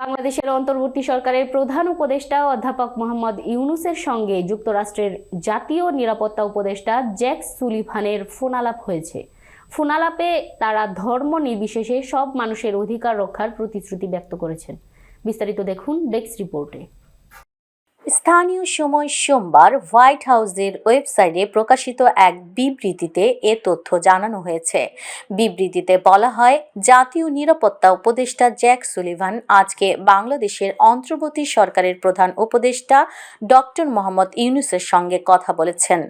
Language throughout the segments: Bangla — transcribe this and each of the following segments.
বাংলাদেশের অন্তর্বর্তী সরকারের প্রধান উপদেষ্টা অধ্যাপক মোহাম্মদ ইউনুসের সঙ্গে যুক্তরাষ্ট্রের জাতীয় নিরাপত্তা উপদেষ্টা জ্যাক সুলিভানের ফোনালাপ হয়েছে। ফোনালাপে তারা ধর্ম নির্বিশেষে সব মানুষের অধিকার রক্ষার প্রতিশ্রুতি ব্যক্ত করেছেন। বিস্তারিত দেখুন ডেক্স রিপোর্টে। স্থানীয় সময় সোমবার হোয়াইট হাউসের ওয়েবসাইটে প্রকাশিত এক বিবৃতিতে এ তথ্য জানানো হয়েছে। বিবৃতিতে বলা হয়, জাতীয় নিরাপত্তা উপদেষ্টা জ্যাক সুলিভান আজকে বাংলাদেশের অন্তর্বর্তী সরকারের প্রধান উপদেষ্টা ডক্টর মোহাম্মদ ইউনুসের সঙ্গে কথা বলেছেন।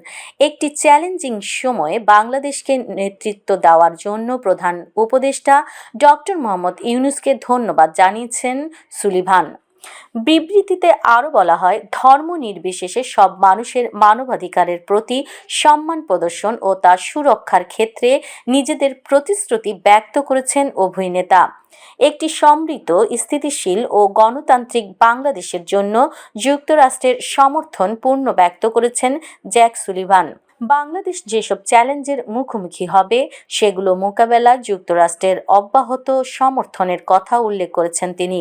একটি চ্যালেঞ্জিং সময়ে বাংলাদেশকে নেতৃত্ব দেওয়ার জন্য প্রধান উপদেষ্টা ডক্টর মোহাম্মদ ইউনুসকে ধন্যবাদ জানিয়েছেন সুলিভান। বিবৃতিতে আরও বলা হয়, ধর্ম নির্বিশেষে সব মানুষের মানবাধিকারের প্রতি সম্মান প্রদর্শন ও তার সুরক্ষার ক্ষেত্রে নিজেদের প্রতিশ্রুতি ব্যক্ত করেছেন উভয় নেতা। একটি সমৃদ্ধ, স্থিতিশীল ও গণতান্ত্রিক বাংলাদেশের জন্য যুক্তরাষ্ট্রের সমর্থন পূর্ণ ব্যক্ত করেছেন জ্যাক সুলিভান। বাংলাদেশ যেসব চ্যালেঞ্জের মুখোমুখি হবে, সেগুলো মোকাবেলা যুক্তরাষ্ট্রের অব্যাহত সমর্থনের কথা উল্লেখ করেছেন তিনি।